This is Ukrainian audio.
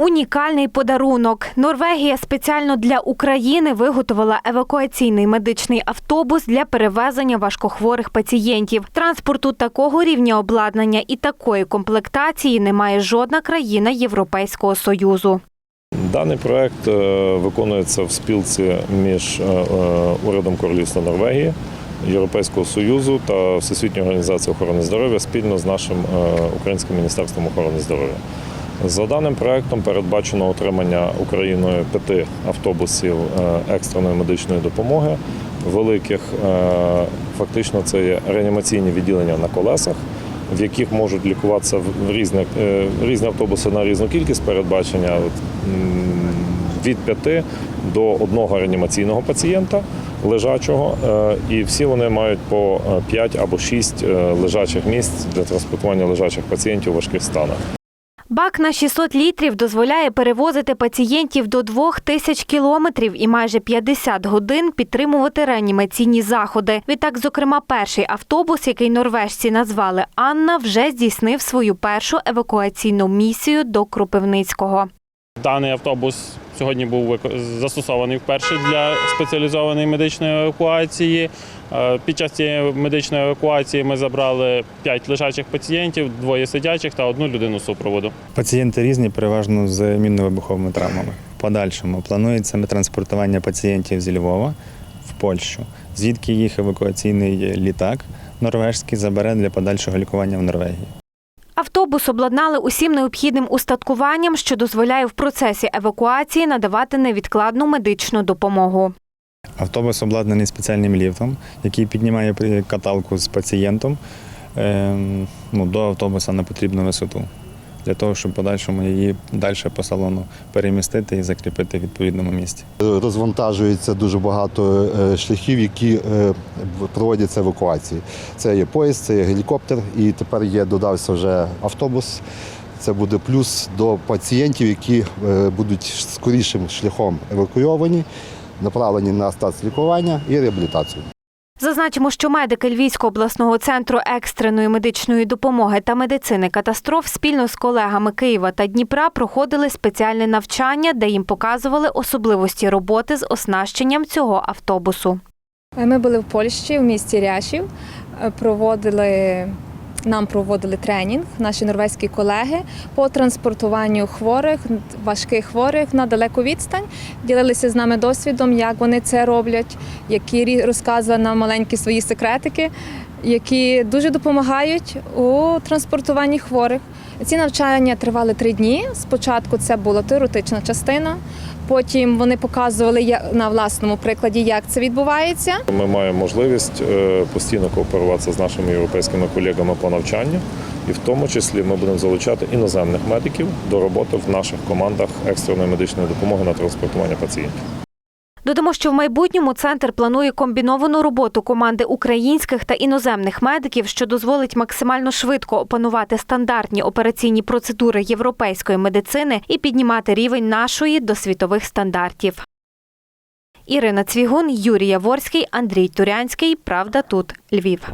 Унікальний подарунок. Норвегія спеціально для України виготовила евакуаційний медичний автобус для перевезення важкохворих пацієнтів. Транспорту такого рівня обладнання і такої комплектації не має жодна країна Європейського союзу. Даний проект е, виконується в спілці між е, е, урядом Королівства Норвегії, Європейського Союзу та Всесвітньою організацією охорони здоров'я спільно з нашим Українським міністерством охорони здоров'я. За даним проектом передбачено отримання Україною п'яти автобусів е, екстреної медичної допомоги, великих, е, фактично це є реанімаційні відділення на колесах, в яких можуть лікуватися в різних е, різні автобуси на різну кількість передбачення від 5 до одного реанімаційного пацієнта лежачого, і всі вони мають по 5 або 6 лежачих місць для транспортування лежачих пацієнтів у важких станах. Бак на 600 літрів дозволяє перевозити пацієнтів до 2 тисяч кілометрів і майже 50 годин підтримувати реанімаційні заходи. Відтак, зокрема, перший автобус, який норвежці назвали Анна, вже здійснив свою першу евакуаційну місію до Кропивницького. Даний автобус сьогодні був застосований вперше для спеціалізованої медичної евакуації. Е, Під час цієї медичної евакуації ми забрали 5 лежачих пацієнтів, двоє сидячих та одну людину супроводу. Пацієнти різні, переважно з мінно-вибуховими травмами. В подальшому планується транспортування пацієнтів зі Львова в Польщу, звідки їх евакуаційний літак норвежський забере для подальшого лікування в Норвегії. Автобус обладнали усім необхідним устаткуванням, що дозволяє в процесі евакуації надавати невідкладну медичну допомогу. Автобус обладнаний спеціальним ліфтом, який піднімає каталку з пацієнтом ем, ну, до автобуса на потрібну висоту, для того, щоб подальшому її далі по салону перемістити і закріпити в відповідному місці. Розвантажується дуже багато е, шляхів, які е, проводяться евакуації. Це є поїзд, це є гелікоптер, і тепер є додався вже автобус. Це буде плюс до пацієнтів, які е, будуть скорішим шляхом евакуйовані, направлені на стацлікування і реабілітацію. Зазначимо, що медики Львівського обласного центру екстреної медичної допомоги та медицини катастроф спільно з колегами Києва та Дніпра проходили спеціальне навчання, де їм показували особливості роботи з оснащенням цього автобусу. Ми були в Польщі в місті Ряшів, проводили. Нам проводили тренінг наші норвезькі колеги по транспортуванню хворих, важких хворих на далеку відстань. Ділилися з нами досвідом, як вони це роблять, які розказували нам маленькі свої секретики, які дуже допомагають у транспортуванні хворих. Ці навчання тривали три дні. Спочатку це була теоретична частина, потім вони показували на власному прикладі, як це відбувається. Ми маємо можливість е, постійно кооперуватися з нашими європейськими колегами по навчанню, і в тому числі ми будемо залучати іноземних медиків до роботи в наших командах екстреної медичної допомоги на транспортування пацієнтів. Додамо, що в майбутньому центр планує комбіновану роботу команди українських та іноземних медиків, що дозволить максимально швидко опанувати стандартні операційні процедури європейської медицини і піднімати рівень нашої до світових стандартів. Ірина Цвігун, Юрій Яворський, Андрій Турянський. Правда тут Львів.